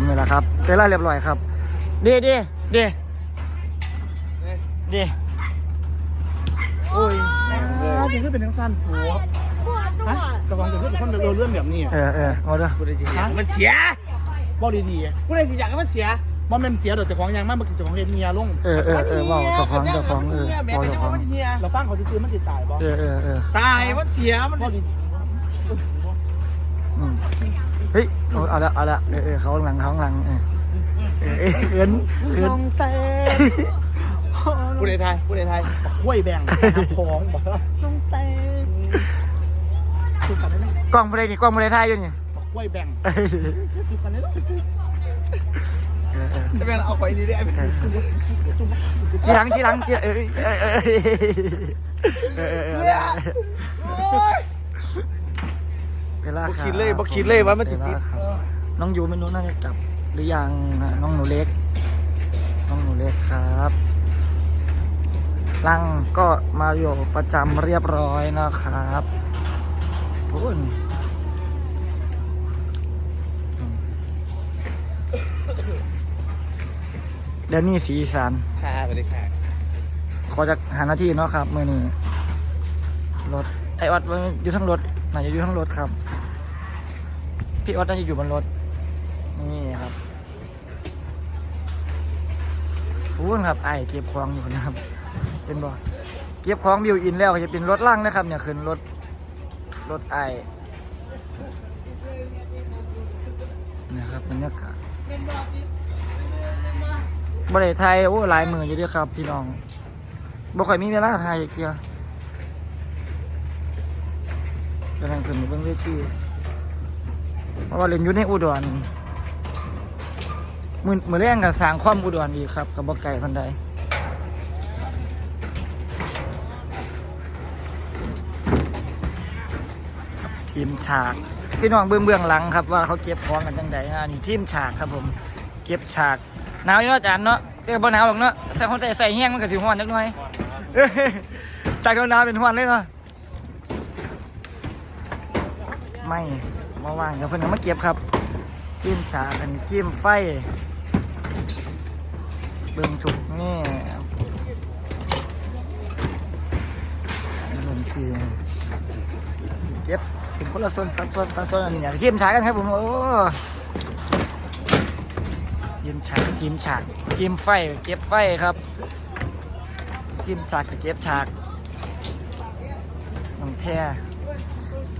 ผมนี่แหละครับเสร็จแล้วเรียบร้อยครับดีดีดีดีโอ้ยจริงๆเป็นทั้งสั้นผัวปวดตัวฮะกระวังจะขึ้นเป็นคนเรื่องแบบนี้เออเออเอาเด้อกูได้จริงมันเสียบอกดีๆกูได้สิอยากให้มันเสียว่ามันเสียเดี๋ยวเจ้าของยังมากมันเจ้าของเรียนเมียลงเออเออเออเว่าเจ้าของเจ้าของเออแม่เว่าเป็นเจ้าเจ้าขขอองงมันเฮียเราฟังเขาจะซื้อมันติดตายบ่เออเออเออตายมันเสียมันบอกดี อืม เฮ้ยเอาเอาละเอาละเออเออเขาข้างหลังเขาข้างหลังเออเออเออเขินเขินงเซ่กูได้ไทยกูได้ไทยบอกกล้วยแบ่งท้องบอกน้องเซ่คือกันได้ไหมกล้องบรินี่กล้องบริไทยอยู่นี่บอกกล้วยแบ่งเออคือกันได้ไหมเออเออไอ้แม่เอาไปดีได้ไอ้แม่ทีหลังทีหลังทีเออเออเออเออเออเออเออเว ลาบ่รับคิดเลยบ่คิดเลยว่ามันสิเวผิดลาครับน้องยูไม่รู้น่าจะจับหรือยังนะน้องหนูเล็ก น้องหนูเล็กครับลังก็มาอยู่ประจำเรียบร้อยนะครับโอ้ยเดี๋ยวนี้สีอีสัน ค่ะสวัสดีค่ะขอจะหาหน้าที่เนาะครับมือนี้รถไอออดมันอยู่ทั้งรถน่าจะอยู่ทั้งรถครับ พี่ออดน่าจะอยู่บนรถ นี่ครับพูนครับไอเก็บของอยู่นะครับเป็นบ่เก็บของบิวอินแล้วจะเป็นรถล่างนะครับ เนี่ยขึ้นรถรถไอนะครับบรรยากาศบริไทยโอ้หลายมืออยู่ด้วยครับ พี่น้องบ่ค่อยมีเวลาถ่ายเคียกำลังขึ้นเบิ่งเวที เพราะว่าเล่นอยู่ในอุดรมือมือแรงกับสางความอุดรอีกครับกับบ่ไก่พันใดทีมฉากพี่น้องเบื้องเบื้องหลังครับว่าเขาเก็บของกันจังใดนะนี่ทีมฉากครับผม เก็บฉากหนาวอยู่เนาะจารย์เนาะแต่บ่หนาวหรอกเนาะใส่คนใส่ใส่แห้งมันก็สิฮ้อนจักหน่อยจากหนาวเป็นฮ้อนเลยเนาะไม่ มาว่างเดี๋ยวเพิ่อามาเก็บครับจิ้มฉากันจิ้มไฟ เบิ่งถูกนี่ลงทีเก็บเป็นคนละส่วนสัดส่วนสัดส่วนอันนี้อย่างจิ้มฉากกันครับผมโอ้ทีมฉากทีมฉากทีมไฟ เก็บไฟครับทีมฉากกับเก็บฉากน้องแพร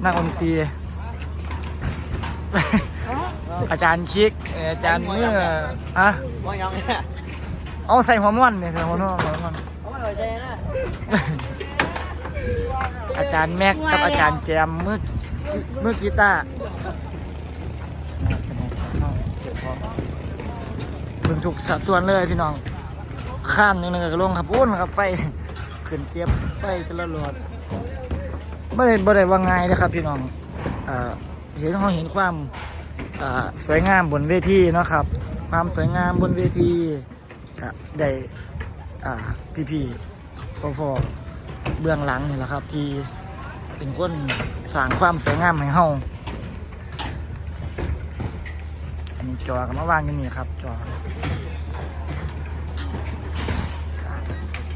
นักดนตรี อาจารย์ชิกเอ่ออาจารย์เมื่ออะมองยังเนี่ยเอาใส่หัวม่วนเนี่ยใส่หัวม่วนหัวม่วนเขาไม่เอาใจนะอาจารย์แม็กกับอาจารย์แจมเมื่อเมื่อกีตาร์เบิ่งถูกสัดส่วนเลยพี่น้อง ข้ามยังไงก็ลงครับโอ้นครับ ไฟขึ้นเก็บไฟจะละหลอดไม่ได้บ่ได้ว่าง่ายนะครับพี่น้องอ่า เห็นเขาเห็นความสวยงามบนเวทีนะครับ ความสวยงามบนเวทีได้อ่พี่ๆพ่อๆเบื้องหลังนี่แหละครับ ที่เป็นคนสร้างความสวยงามให้เฮาอันนี้จอกันมาวางอยู่นี่ครับ จอ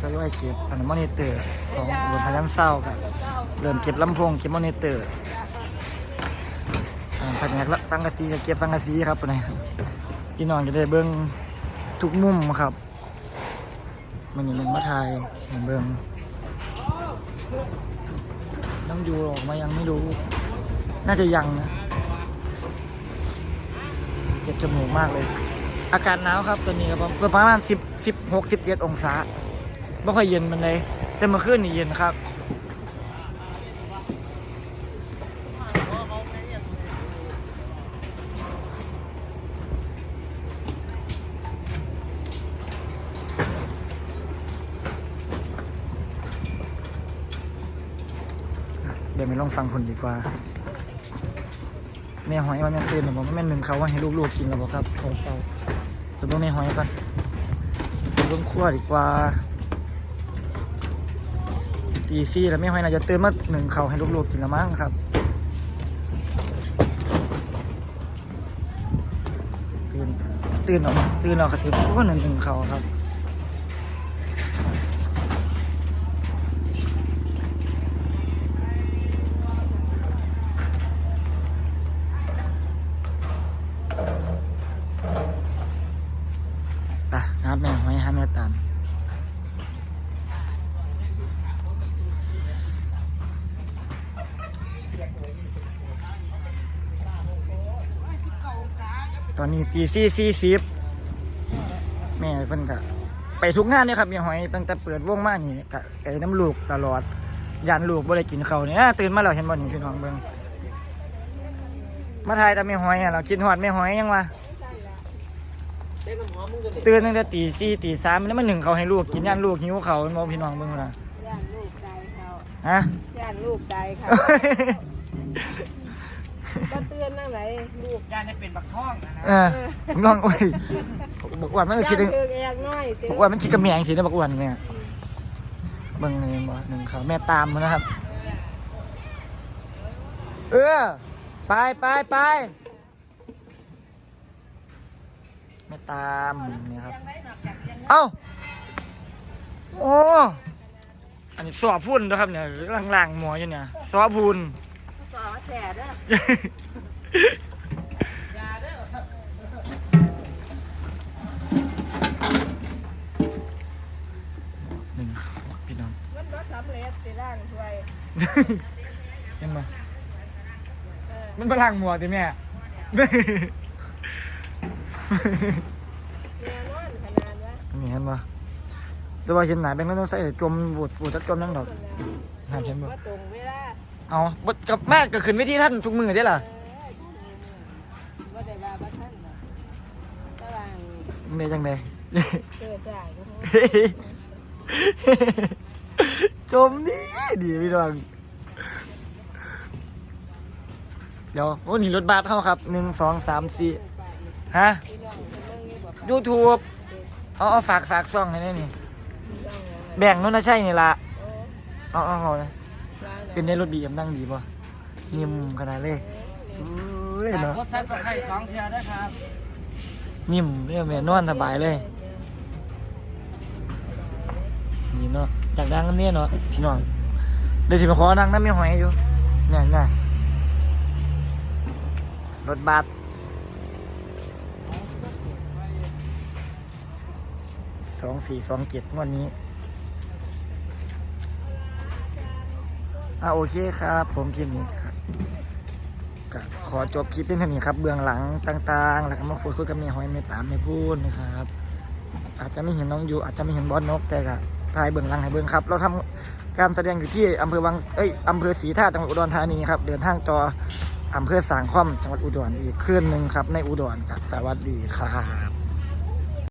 จะไว้เก็บอันมอนิเตอร์ของบนพยัญเศร้ากับเริ่มเก็บลำโพงเก็บมอนิเตอร์ แผนกละสังกะสีเก็บสังกะสีครับนนี้พี่น้องจะได้เบิ้งทุกมุมครับ มันยังลงมาถ่ายเห็นเบิ้งน้ำยูออกมายังไม่รู้ น่าจะยังนะเจ็บจมูกมากเลย อากาศหนาวครับตัวนี้ครับผมประมาณสิบสิบหกสิบเจ็ดองศาไม่ค่อยเย็นมันเลยแต่เมื่อคืนนี่เย็นครับ เดี๋ยวไป ลองฟังคนดีกว่า แม่หอยว่าแม่ตื่นหรือบอกว่าแม่หนึ่งเขาว่าให้ลูกๆกินแล้วบอกครับเขาเศร้าไปเบิ่งแม่หอยก่อนไปเบิ่งขั้วดีกว่าตีซี่แล้วไม่ค่อยน่าจะเตื่นมาหนึ่งเขาให้ลูกๆกินละมั้งครับตื่นตื่นออกมาตื่นออกกระตื่นก็หนึ่งหนึ่งเขาครับ ไปหาแม่หอยหาแม่ ตาม ตอนนี้ตีสี่สี่สิบแม่เพิ่นกะไปทุกงานเนี่ยครับม่หอยตั้งแต่เปิดวงมานี่กะไอ้น้ำลูกตลอดยันลูกบ่ได้กินเขาเนี่ยตื่นมาแล้วเห็นบ่นี่พี่น้องเบิ่งมาถ่ายแต่แม่หอยเรากินหอดแม่หอยยังวะ ตื่นตั้งแต่ตีสี่ตีสามแล้วมันหนึ่งเขาให้ลูกกินยันลูกหิวเขามองพี่น้องเบิ่งละย่านลูกใจเขาฮะย่านลูกใจเขาก็เตือนนั่งไหนลูกยานได้เป็นบักท่องนะนะเออผมลองโอ้ยบอกอ้วนมันก็ย่าคิดนถึงคือแอกน้อยเตืบอกอ้วนมันคิดกระเมียงสินะบอกอ้วนเนี่ยเบิ่งเลยบ่หนึ่งเขาแม่ตามมานะครับ เออไปไปไป แม่ตามนี่ครับ เอ้าโอ้อันนี้สอพุ่นนะครับเนี่ยล่างๆหมออยู่เนี่ยสอพุ่นสอแฉเด้อหนึ่งพี่น้องมันก็สำเร็จสิร่างช่วยเห็นไหมมันพลังหมัวติแม่แน่น อนขนว่านี่เห็นปะแต่ว่าเห็นหนาแบงค์นั้นต้องใส่จมบูดบูดจะจมนั่งดอกหนาเห็นปะตรงเวลาเอาบดกับมากก็ขึ้นไปที่ท่านทุกมือได้ล่ะว่าได้บาบ้าท่านนะตารางเมย์จังเลยเกิดจากจมนี่ดีพี่น้องเดี๋ยวโอ้นี่รถบัสเข้าครับหนึ่งสองสามสี่ ฮะพี่น้องเป็นเรื่องนี้บอกยูทูบเอาเอาฝากฝากซ่องให้ได้นี่ แบ่งนู้นนะใช่นี่ละเอาเอาเอาเลยเป็นในรถบีเอ็มนั่งดีป่ะนิ่มขนาดเลยเอ้ยเนาะรถชั้นก็ให้สองเทียได้ครับนิ่มเรื่องแม่นอนสบายเลย นี่เนาะจากดังกันเนี่ยเนาะพี่น้องเดี๋ยวสิมาขอนั่งน้ำไม่หอยอยู่เนี่ยน่ะรถบัส สองสี่สองเจ็ดวันนี้ อ่าโอเคครับ ผมคลิปนี้ครับก็ขอจบคลิปเพียงเท่านี้ครับ เบื้องหลังต่างๆ แล้วก็มาคุยคุยกับเมียหอยเมียตามเมียพูดนะครับ อาจจะไม่เห็นน้องยูอาจจะไม่เห็นบอสนกแต่ก็ถ่ายเบื้องหลังให้เบื้องครับ เราทำการแสดงอยู่ที่อำเภอวังเอ้ยอำเภอศรีท่าจังหวัดอุดรธานีครับ เดินทางต่ออำเภอสางข้อมจังหวัดอุดรอีกคืนหนึ่งครับ ในอุดรครับสวัสดีครับ